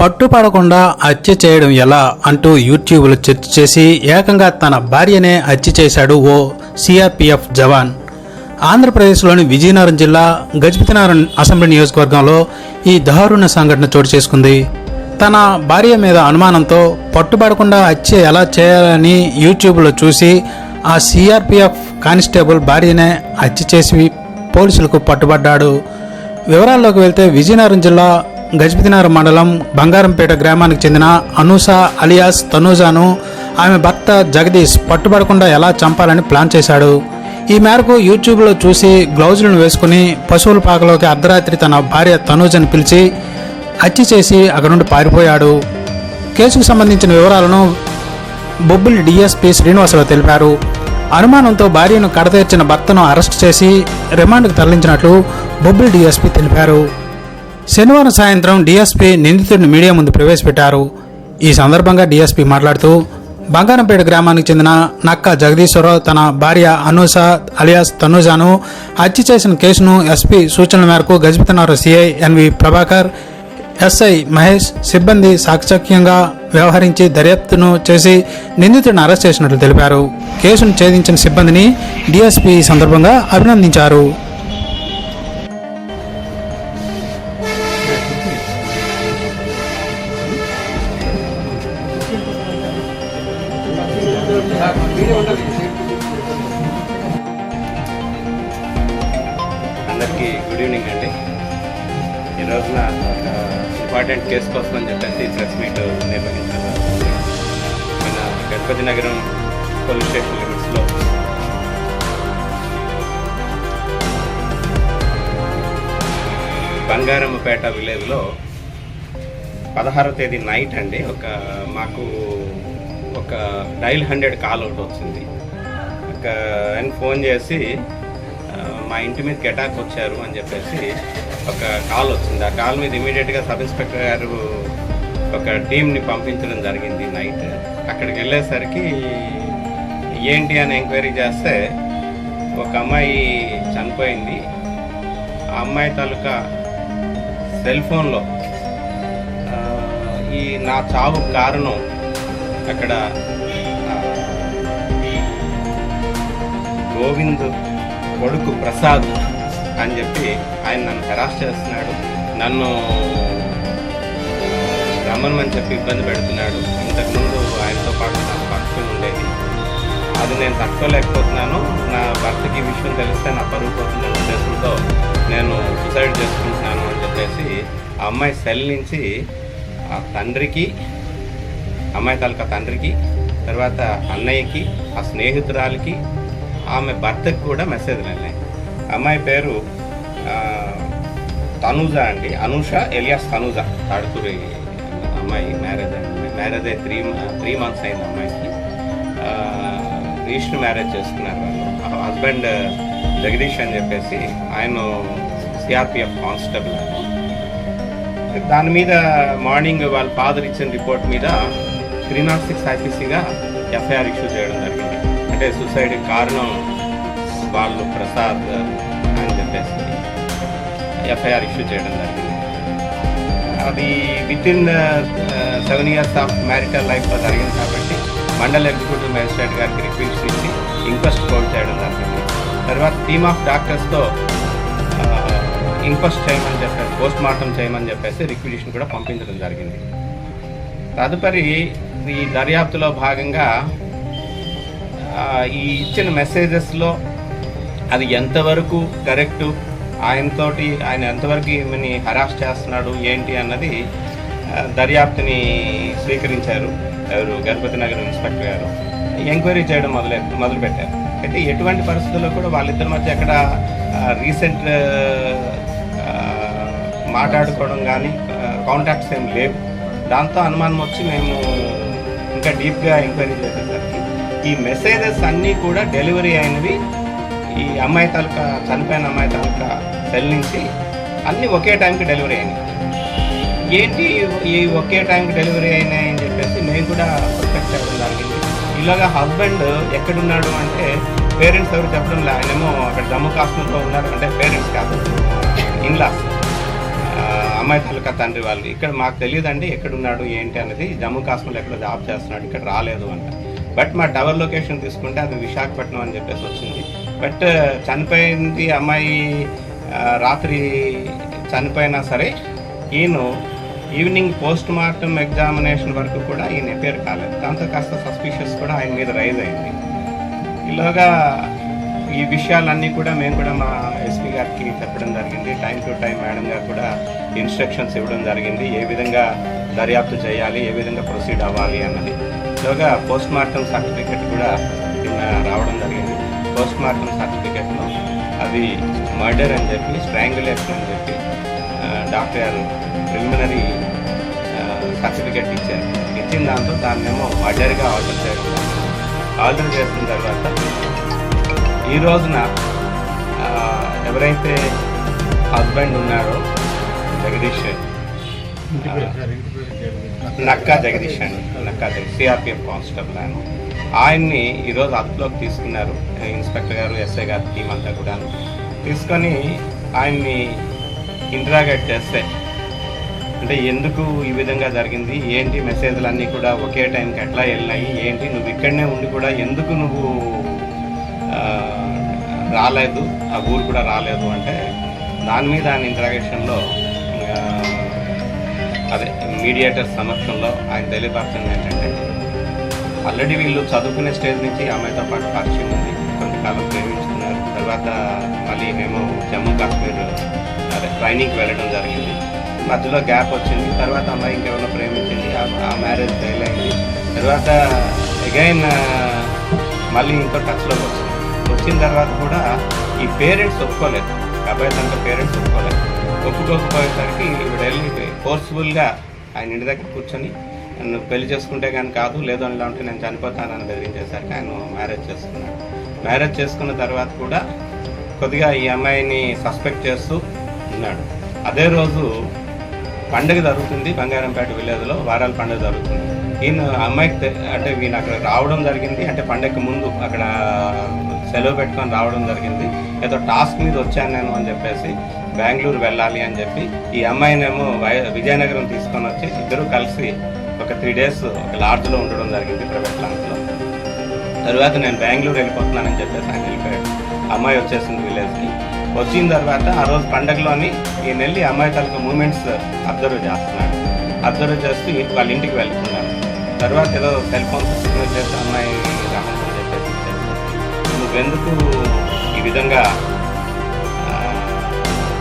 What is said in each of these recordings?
పట్టుపడకుండా హత్య చేయడం ఎలా అంటూ యూట్యూబ్లో చర్చ చేసి ఏకంగా తన భార్యనే హత్య చేశాడు ఓ సిఆర్పిఎఫ్ జవాన్. ఆంధ్రప్రదేశ్లోని విజయనగరం జిల్లా గజపతినగరం అసెంబ్లీ నియోజకవర్గంలో ఈ దారుణ సంఘటన చోటు చేసుకుంది. తన భార్య మీద అనుమానంతో పట్టుబడకుండా హత్య ఎలా చేయాలని యూట్యూబ్లో చూసి ఆ సిఆర్పిఎఫ్ కానిస్టేబుల్ భార్యనే హత్య చేసి పోలీసులకు పట్టుబడ్డాడు. వివరాల్లోకి వెళ్తే విజయనగరం జిల్లా గజపతినగరం మండలం బంగారంపేట గ్రామానికి చెందిన అనూస అలియాస్ తనూజాను ఆమె భర్త జగదీష్ పట్టుబడకుండా ఎలా చంపాలని ప్లాన్ చేశాడు. ఈ మేరకు యూట్యూబ్లో చూసి గ్లౌజులను వేసుకుని పశువుల పాకలోకి అర్ధరాత్రి తన భార్య తనూజని పిలిచి హత్య చేసి అక్కడ నుండి పారిపోయాడు. కేసుకు సంబంధించిన వివరాలను బొబ్బిలి డీఎస్పీ శ్రీనివాసరావు తెలిపారు. అనుమానంతో భార్యను కడతీర్చిన భర్తను అరెస్ట్ చేసి రిమాండ్కు తరలించినట్లు బొబ్బిలి డీఎస్పీ తెలిపారు. శనివారం సాయంత్రం డీఎస్పీ నిందితుడిని మీడియా ముందు ప్రవేశపెట్టారు. ఈ సందర్భంగా డీఎస్పీ మాట్లాడుతూ బంగారంపేట గ్రామానికి చెందిన నక్క జగదీశ్వరరావు తన భార్య అనూష అలియాస్ తనూజాను హత్య చేసిన కేసును ఎస్పీ సూచనల మేరకు Gajapatinagar CI NV Prabhakar SI Mahesh సిబ్బంది సాక్షక్యంగా వ్యవహరించి దర్యాప్తును చేసి నిందితుడిని అరెస్ట్ చేసినట్లు తెలిపారు. కేసును ఛేదించిన సిబ్బందిని డీఎస్పీ సందర్భంగా అభినందించారు. అందరికీ గుడ్ ఈవినింగ్ అండి. ఈ రోజున ఇంపార్టెంట్ కేసు కోసం అని చెప్పేసి ప్రెస్ మీట్ నిర్వహించారు. మన గణపతి నగరం పోలీస్ స్టేషన్ లిమిట్స్లో బంగారమ్మపేట విలేజ్లో పదహారో తేదీ నైట్ అండి. ఒక మాకు ఒక డైల్ హండ్రెడ్ కాల్ ఒకటి వచ్చింది. ఒక ఆయన ఫోన్ చేసి మా ఇంటి మీదకి అటాక్ వచ్చారు అని చెప్పేసి ఒక కాల్ వచ్చింది. ఆ కాల్ మీద ఇమీడియట్గా సబ్ ఇన్స్పెక్టర్ గారు ఒక టీంని పంపించడం జరిగింది నైట్. అక్కడికి వెళ్ళేసరికి ఏంటి అని ఎంక్వైరీ చేస్తే ఒక అమ్మాయి చనిపోయింది. ఆ అమ్మాయి తాలూకా సెల్ ఫోన్లో ఈ నా చావు కారణం అక్కడ గోవింద్ కొడుకు ప్రసాద్ అని చెప్పి ఆయన నన్ను హెరాస్ చేస్తున్నాడు. నన్ను రమ్మని చెప్పి ఇబ్బంది పెడుతున్నాడు. ఇంతకుముందు ఆయనతో పాటు నాకు పక్షులు ఉండేది అది నేను తట్టుకోలేకపోతున్నాను. నా భర్తకి విషయం తెలిస్తే నా పరుగు పోతుందనే ఉద్దేశంతో నేను సూసైడ్ చేసుకుంటున్నాను అని చెప్పేసి ఆ అమ్మాయి సెల్ నుంచి ఆ తండ్రికి అమ్మాయి తాలూకా తండ్రికి తర్వాత అన్నయ్యకి ఆ స్నేహితురాలకి ఆమె భర్తకి కూడా మెసేజ్ వెళ్ళాయి. అమ్మాయి పేరు తనూజ అండి. అనూష ఎలియాస్ తనూజ. తాడుతూరి అమ్మాయి మ్యారేజ్ అయింది. మ్యారేజ్ అయ్యి త్రీ త్రీ మంత్స్ అయింది అమ్మాయికి. రిజిస్టర్ మ్యారేజ్ చేసుకున్నారు వాళ్ళు. హస్బెండ్ జగదీష్ అని చెప్పేసి ఆయన సిఆర్పిఎఫ్ కానిస్టేబుల్ దాని మీద మార్నింగ్ వాళ్ళ ఫాదర్ ఇచ్చిన రిపోర్ట్ మీద త్రీ నాట్ సిక్స్ ఐపీసీగా ఎఫ్ఐఆర్ ఇష్యూ చేయడం జరిగింది. అంటే సూసైడ్ కారణం వాళ్ళు ప్రసాద్ అని చెప్పేసి ఎఫ్ఐఆర్ ఇష్యూ చేయడం జరిగింది. అది with in seven years of marital లైఫ్లో జరిగింది కాబట్టి మండల్ ఎగ్జిక్యూటివ్ మేజిస్ట్రేట్ గారికి రిక్వెస్ట్ ఇచ్చి ఇంక్వెస్ట్ కోల్ చేయడం జరిగింది. తర్వాత టీమ్ ఆఫ్ డాక్టర్స్తో ఇంక్వెస్ట్ చేయమని చెప్పేసి పోస్ట్ మార్టం చేయమని చెప్పేసి రిక్విజిషన్ కూడా పంపించడం జరిగింది. తదుపరి ఈ దర్యాప్తులో భాగంగా ఈ ఇచ్చిన మెసేజెస్లో అది ఎంతవరకు కరెక్టు ఆయనతోటి ఆయన ఎంతవరకు ఈమెని హరాస్ చేస్తున్నాడు ఏంటి అన్నది దర్యాప్తుని స్వీకరించారు ఎవరు గణపతి నగర్ ఇన్స్పెక్టర్ గారు. ఎంక్వైరీ చేయడం మొదలె మొదలుపెట్టారు. అయితే ఎటువంటి పరిస్థితుల్లో కూడా వాళ్ళిద్దరి మధ్య అక్కడ రీసెంట్ మాట్లాడుకోవడం కానీ కాంటాక్ట్స్ ఏం లేవు. దాంతో అనుమానం వచ్చి మేము ఇంకా డీప్గా ఎంక్వైరీ చేసేసరికి ఈ మెసేజెస్ అన్నీ కూడా డెలివరీ అయినవి ఈ అమ్మాయి తాలూకా చనిపోయిన అమ్మాయి తాలూకా సెల్ నుంచి అన్నీ ఒకే టైంకి డెలివరీ అయినాయి. ఏంటి ఈ ఒకే టైంకి డెలివరీ అయినాయి అని చెప్పేసి మేము కూడా సస్పెక్ట్ చేయడం జరిగింది. ఇలాగా హస్బెండ్ ఎక్కడున్నాడు అంటే పేరెంట్స్ ఎవరు చెప్పడం లే ఆయనేమో అక్కడ జమ్మూ కాశ్మీర్లో ఉన్నారు అంటే పేరెంట్స్ కాదు ఇన్లాస్. అమ్మాయి తాలూకా తండ్రి వాళ్ళు ఇక్కడ మాకు తెలియదండి ఎక్కడున్నాడు ఏంటి అనేది. జమ్మూ కాశ్మీర్లో ఎక్కడ జాబ్ చేస్తున్నాడు ఇక్కడ రాలేదు అంట. బట్ మా టవర్ లొకేషన్ తీసుకుంటే అది విశాఖపట్నం అని చెప్పేసి వచ్చింది. బట్ చనిపోయింది అమ్మాయి రాత్రి చనిపోయినా సరే ఈయన ఈవినింగ్ పోస్ట్ మార్టం ఎగ్జామినేషన్ వరకు కూడా ఈయన అపేర్ కాలేదు. దాంతో కాస్త సస్పిషియస్ కూడా ఆయన మీద రైజ్ అయింది. ఇలాగా ఈ విషయాలన్నీ కూడా మేము కూడా మా ఎస్పీ గారికి చెప్పడం జరిగింది. టైం టు టైం మేడం గారు కూడా ఇన్స్ట్రక్షన్స్ ఇవ్వడం జరిగింది. ఏ విధంగా దర్యాప్తు చేయాలి ఏ విధంగా ప్రొసీడ్ అవ్వాలి అన్నది. ఇలాగా పోస్ట్ మార్టం సర్టిఫికెట్ కూడా నిన్న రావడం జరిగింది. పోస్ట్ మార్టం సర్టిఫికెట్లో అది మర్డర్ అని చెప్పి స్ట్రాంగులేషన్ అని చెప్పి డాక్టర్ గారు ప్రిలిమినరీ సర్టిఫికెట్ ఇచ్చారు. ఇచ్చిన దాంతో దాన్నేమో మర్డర్గా ఆర్డర్ చేయడం ఆర్డర్ చేసిన తర్వాత ఈ రోజున ఎవరైతే హస్బెండ్ ఉన్నారో జగదీష్ నక్కా జగదీష్ అండి నక్కా జగదీష్ సిఆర్పిఎఫ్ కానిస్టేబుల్ ఆయన. ఆయన్ని ఈరోజు అదుపులోకి తీసుకున్నారు ఇన్స్పెక్టర్ గారు ఎస్ఐ గారు టీం అంతా కూడా తీసుకొని ఆయన్ని ఇంటరాగేట్ చేస్తే అంటే ఎందుకు ఈ విధంగా జరిగింది? ఏంటి మెసేజ్లు అన్నీ కూడా ఒకే టైంకి ఎట్లా వెళ్ళినాయి? ఏంటి? నువ్వు ఇక్కడనే ఉండి కూడా ఎందుకు నువ్వు రాలేదు? ఆ ఊరు కూడా రాలేదు అంటే దాని మీద ఆయన ఇంటరాగేషన్లో అదే మీడియేటర్ సమక్షంలో ఆయన తెలియపరచింది ఏంటంటే ఆల్రెడీ వీళ్ళు చదువుకునే స్టేజ్ నుంచి ఆమెతో పాటు పరిచయం ఉంది. కొంతకాలం ప్రేమించుకున్నారు. తర్వాత మళ్ళీ మేము జమ్మూ కాశ్మీర్ అదే ట్రైనింగ్కి వెళ్ళడం జరిగింది. మధ్యలో గ్యాప్ వచ్చింది. తర్వాత అమ్మాయి ఇంకెవరో ప్రేమించింది. ఆ- ఆ మ్యారేజ్ ఫెయిల్ అయింది. తర్వాత అగైన్ మళ్ళీ ఇంకో టచ్లోకి వచ్చింది. వచ్చిన తర్వాత కూడా ఈ పేరెంట్స్ ఒప్పుకోలేదు. అబ్బాయి తనక పేరెంట్స్ ఒప్పుకోలేదు ఒప్పుకోకపోయేసరికి ఇప్పుడు వెళ్ళి ఫోర్స్ఫుల్గా ఆయన ఇంటి దగ్గర కూర్చొని నన్ను పెళ్ళి చేసుకుంటే కానీ కాదు లేదు అని ఉంటే నేను చనిపోతానని బెదిరించేసరికి ఆయన మ్యారేజ్ చేసుకున్నాడు. మ్యారేజ్ చేసుకున్న తర్వాత కూడా కొద్దిగా ఈ అమ్మాయిని సస్పెక్ట్ చేస్తూ ఉన్నాడు. అదే రోజు పండుగ జరుగుతుంది బంగారంపేట విలేజ్లో వారాల పండుగ జరుగుతుంది. ఈయన అమ్మాయికి అంటే ఈయన అక్కడ రావడం జరిగింది. అంటే పండగకి ముందు అక్కడ సెలవు పెట్టుకొని రావడం జరిగింది. ఏదో టాస్క్ మీద వచ్చాను నేను అని చెప్పేసి బెంగళూరు వెళ్ళాలి అని చెప్పి ఈ అమ్మాయినేమో వై- విజయనగరం తీసుకొని వచ్చి ఇద్దరు కలిసి ఒక త్రీ డేస్ ఒక లాడ్జ్లో ఉండడం జరిగింది ప్రైవేట్ లాడ్జ్లో తర్వాత నేను బెంగళూరు వెళ్ళిపోతున్నానని చెప్పేసి ఆయన వెళ్ళిపోయాడు. అమ్మాయి వచ్చేసింది విలేజ్కి. వచ్చిన తర్వాత ఆ రోజు పండగలోని ఈయన వెళ్ళి అమ్మాయి తాలూకు మూమెంట్స్ అబ్జర్వ్ చేస్తున్నాడు. అబ్జర్వ్ చేస్తూ వాళ్ళ ఇంటికి వెళ్తున్నాను తర్వాత ఏదో సెల్ ఫోన్ చేసి అమ్మాయి నువ్వెందుకు ఈ విధంగా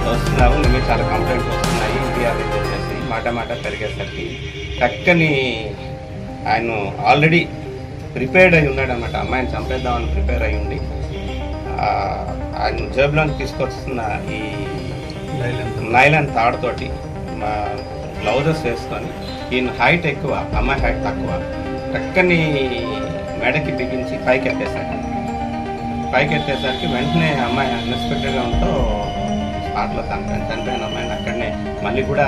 వస్తున్నావు? నీ మీద చాలా కంప్లైంట్స్ వస్తున్నాయి. ఇది అది చెప్పేసి మాట మాట పెరిగేసరికి చక్కని ఆయన ఆల్రెడీ ప్రిపేర్డ్ అయి ఉన్నాడు అనమాట అమ్మాయిని చంపేద్దామని ప్రిపేర్ అయి ఉండి ఆయన జేబులోకి తీసుకొస్తున్న ఈ నైలాన్ తాడుతోటి మా బ్లౌజెస్ వేసుకొని ఈయన హైట్ ఎక్కువ అమ్మాయి హైట్ తక్కువ. చక్కని మెడకి బిగించి పైకి ఎత్తేసాడు పైకి ఎత్తేసరికి వెంటనే అమ్మాయి అన్ఎక్స్పెక్టెడ్గా ఉంటూ స్పాట్లో చనిపోయింది చనిపోయిన అమ్మాయిని అక్కడనే మళ్ళీ కూడా